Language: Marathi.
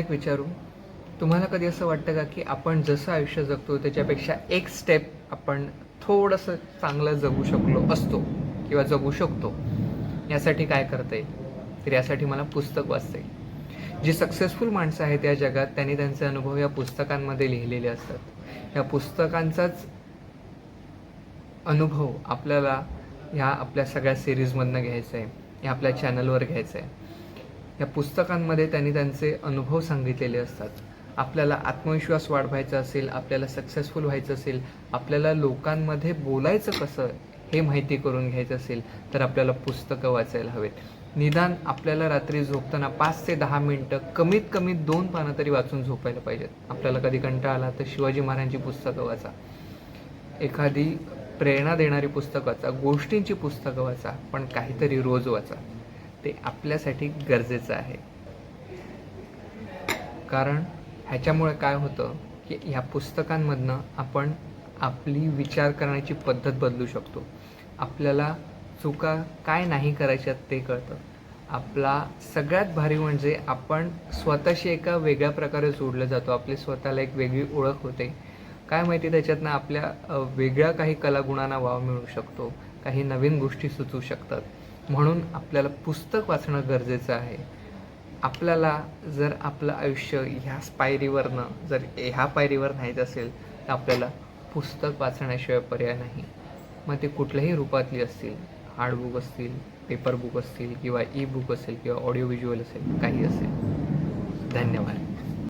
एक विचारू? तुम्हाला कधी असं वाटतं का की आपण जसं आयुष्य जगतो त्याच्यापेक्षा एक स्टेप आपण थोडंसं चांगलं जगू शकलो असतो किंवा जगू शकतो? यासाठी काय करता येईल? तर यासाठी मला पुस्तक वाचता येईल. जी सक्सेसफुल माणसं आहेत या जगात त्यांनी त्यांचे अनुभव या पुस्तकांमध्ये लिहिलेले असतात. या पुस्तकांचाच अनुभव आपल्याला ह्या आपल्या सगळ्या सिरीजमधनं घ्यायचा आहे या आपल्या चॅनलवर घ्यायचं आहे. या पुस्तकांमध्ये त्यांनी त्यांचे अनुभव सांगितलेले असतात. आपल्याला आत्मविश्वास वाढवायचा असेल आपल्याला सक्सेसफुल व्हायचं असेल आपल्याला लोकांमध्ये बोलायचं कसं हे माहिती करून घ्यायचं असेल तर आपल्याला पुस्तकं वाचायला हवेत. निदान आपल्याला रात्री झोपताना पाच ते दहा मिनटं कमीत कमी दोन पानं तरी वाचून झोपायला पाहिजेत. आपल्याला कधी कंटाळा आला तर शिवाजी महाराजांची पुस्तकं वाचा. एखादी प्रेरणा देणारी पुस्तकं वाचा गोष्टींची पुस्तकं वाचा पण काहीतरी रोज वाचा. ते आपल्यासाठी गरजेचं आहे. कारण ह्याच्यामुळे काय होतं की ह्या पुस्तकांमधनं आपण आपली विचार करण्याची पद्धत बदलू शकतो. आपल्याला चुका काय नाही करायच्यात ते कळतं. आपला सगळ्यात भारी म्हणजे आपण स्वतःशी एका वेगळ्या प्रकारे जोडलं जातो. आपली स्वतःला एक वेगळी ओळख होते. काय माहिती त्याच्यातनं आपल्या वेगळ्या काही कलागुणांना वाव मिळू शकतो. काही नवीन गोष्टी सुचू शकतात. म्हणून आपल्याला पुस्तक वाचणं गरजेचं आहे. आपल्याला जर आपलं आयुष्य ह्याच पायरीवरनं जर ह्या पायरीवर न्यायच असेल तर आपल्याला पुस्तक वाचण्याशिवाय पर्याय नाही. मग ते कुठल्याही रूपातली असतील हार्डबुक असतील पेपर बुक असतील किंवा ई बुक असेल किंवा ऑडिओ व्हिज्युअल असेल काही असेल. धन्यवाद.